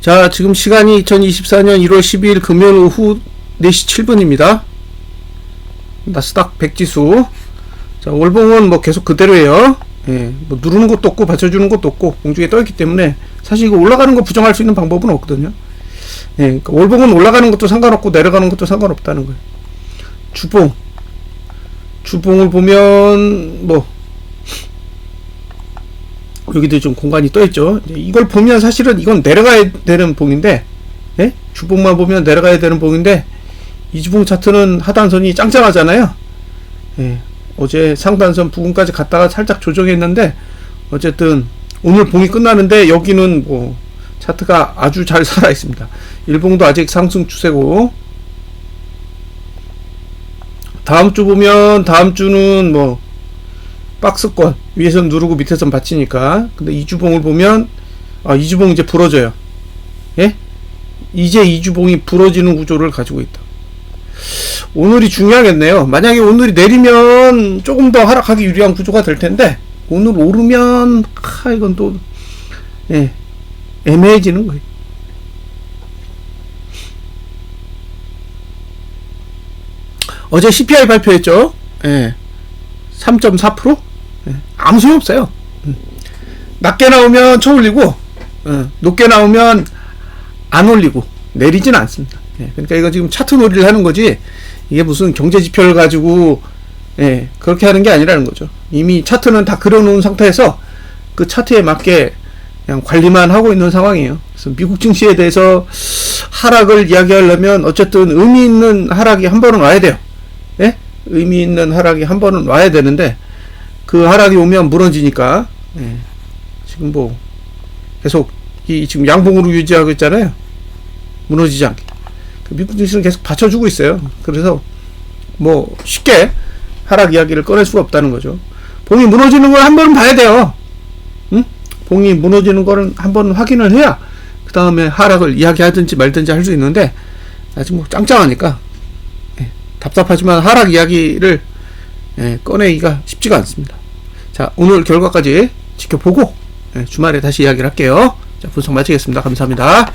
자, 지금 시간이 2024년 1월 12일 금요일 오후 4시 7분입니다. 나스닥 100지수. 자, 월봉은 뭐 계속 그대로예요. 예, 뭐 누르는 것도 없고 받쳐주는 것도 없고 공중에 떠있기 때문에 사실 이거 올라가는 거 부정할 수 있는 방법은 없거든요. 예, 그러니까 월봉은 올라가는 것도 상관없고 내려가는 것도 상관없다는 거예요. 주봉. 주봉을 보면 뭐 여기도 좀 공간이 떠 있죠. 이걸 보면 사실은 이건 내려가야 되는 봉인데, 예? 주봉만 보면 내려가야 되는 봉인데, 이 주봉 차트는 하단선이 짱짱하잖아요. 예. 어제 상단선 부근까지 갔다가 살짝 조정했는데, 어쨌든 오늘 봉이 끝나는데 여기는 뭐 차트가 아주 잘 살아 있습니다. 일봉도 아직 상승 추세고, 다음 주 보면 다음 주는 뭐 박스권 위에서 누르고 밑에서 받치니까. 근데 이주봉을 보면 아 이주봉 이제 부러져요. 예? 이제 이주봉이 부러지는 구조를 가지고 있다. 오늘이 중요하겠네요. 만약에 오늘이 내리면 조금 더 하락하기 유리한 구조가 될 텐데 오늘 오르면 하 이건 또 예, 애매해지는 거예요. 어제 CPI 발표했죠? 예. 3.4%? 예, 아무 소용 없어요. 음. 낮게 나오면 쳐올리고, 어, 높게 나오면 안 올리고, 내리진 않습니다. 예, 그러니까 이거 지금 차트 놀이를 하는 거지, 이게 무슨 경제 지표를 가지고, 예, 그렇게 하는 게 아니라는 거죠. 이미 차트는 다 그려놓은 상태에서 그 차트에 맞게 그냥 관리만 하고 있는 상황이에요. 그래서 미국 증시에 대해서 하락을 이야기하려면 어쨌든 의미 있는 하락이 한 번은 와야 돼요. 예? 의미 있는 하락이 한 번은 와야 되는데 그 하락이 오면 무너지니까 예. 지금 뭐 계속 이 지금 양봉으로 유지하고 있잖아요. 무너지지 않게 그 미국 증시는 계속 받쳐주고 있어요. 그래서 뭐 쉽게 하락 이야기를 꺼낼 수가 없다는 거죠. 봉이 무너지는 걸 한 번은 봐야 돼요. 응? 봉이 무너지는 거는 한 번은 확인을 해야 그 다음에 하락을 이야기하든지 말든지 할 수 있는데 아직 뭐 짱짱하니까 답답하지만 하락 이야기를 예, 꺼내기가 쉽지가 않습니다. 자, 오늘 결과까지 지켜보고 예, 주말에 다시 이야기를 할게요. 자, 분석 마치겠습니다. 감사합니다.